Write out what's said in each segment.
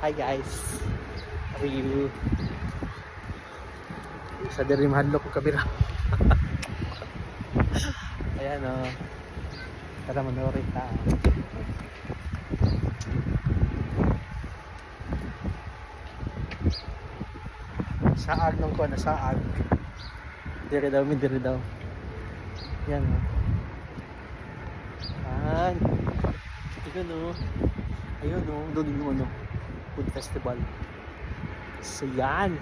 Hi guys. How are you? Sa diri mahadlok ko kabira. Ayan o. Oh. Tara manorit ta. Saag nung ko na saag. Diri daw, mi diri daw. Yan o. Yan. Ito no. Ayun no, doon yung ano, food festival. So yan.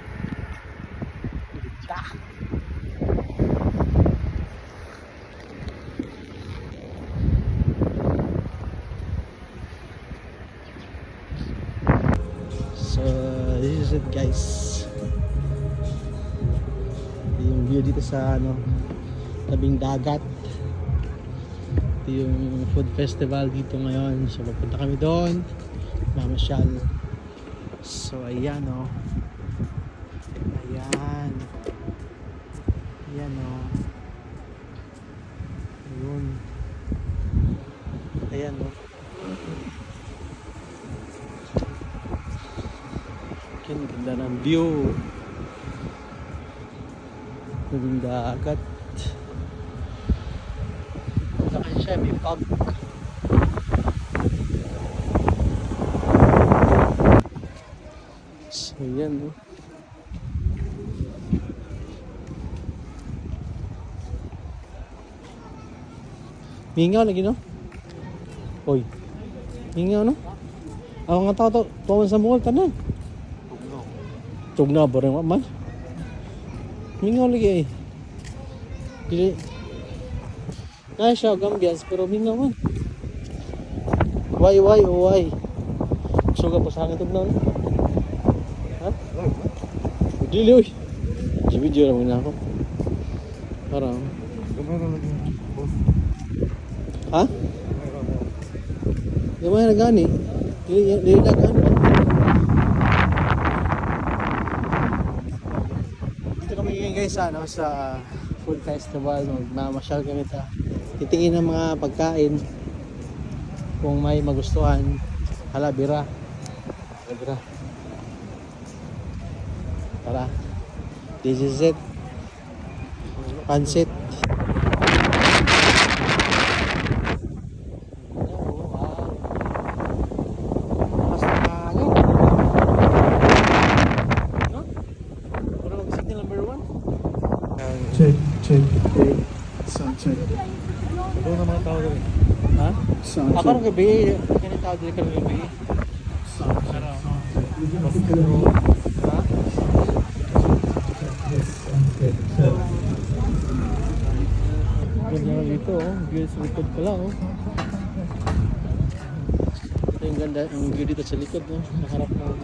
Ganda. So, this is it guys. Yung view dito sa ano, tabing dagat. Ito yung food festival dito ngayon. So, magpunta kami doon. Mamasyal. So, ayan o. Oh. Ayan. Ayan o. Oh. Ayun. Ayan o. Oh. Ang ganda ng view. Tabing dagat. Saka siya, may fog. So, yan, no? Mingaw lagi, no? Oy. Mingaw, no? Ako nga tao tuwan sa mukha, tanan. Tugnaw ba rin man? Mingaw lagi, eh. Dili. Ay, siya, gambias, pero mingaw man. Why, why, oh, why? Suga po sa hangin no? Dili, uy. Si video lang muna ako. Parang. Ha? Di ba yung nagani? Dili, dili nagani. Dito kami ngayon guys ano, sa food festival. Magmamasyal kami ta. Titingin ng mga pagkain. Kung may magustuhan. Hala, bira. Tara. This is it. Pansit. One. Check, check. Sound check. Doon na mga tao doon. Ha? Sound check. nung gabi, ganito tawag din ka ng gabi. Sound check. Ha? Ganda na oh. Sa likod pala, oh. Ito yung ganda, yung view dito sa likod, no? Nakarap ng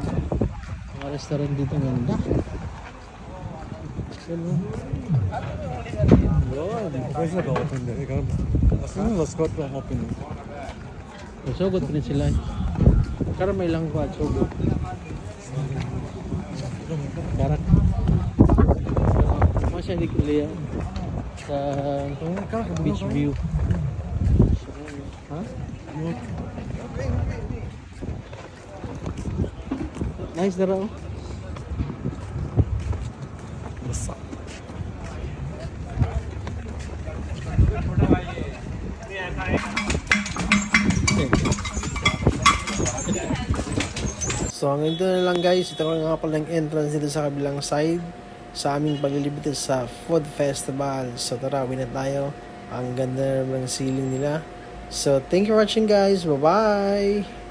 mga restaurant dito, ang ganda. Oh. Guys, nag-open din. Ikaw, as in, last got na open. Oh, sugot pa rin sila, eh. Karon may lang kwa, sugot. Karak. Mga siya di kuliya sa beach view. Ha? Nice na raw. Basta. So hanggang dito na lang guys, ito nga pala yung entrance dito sa kabilang side sa aming paglilibot sa food festival. So tara, win na tayo. Ang ganda ng ceiling nila. So thank you for watching guys. Bye-bye!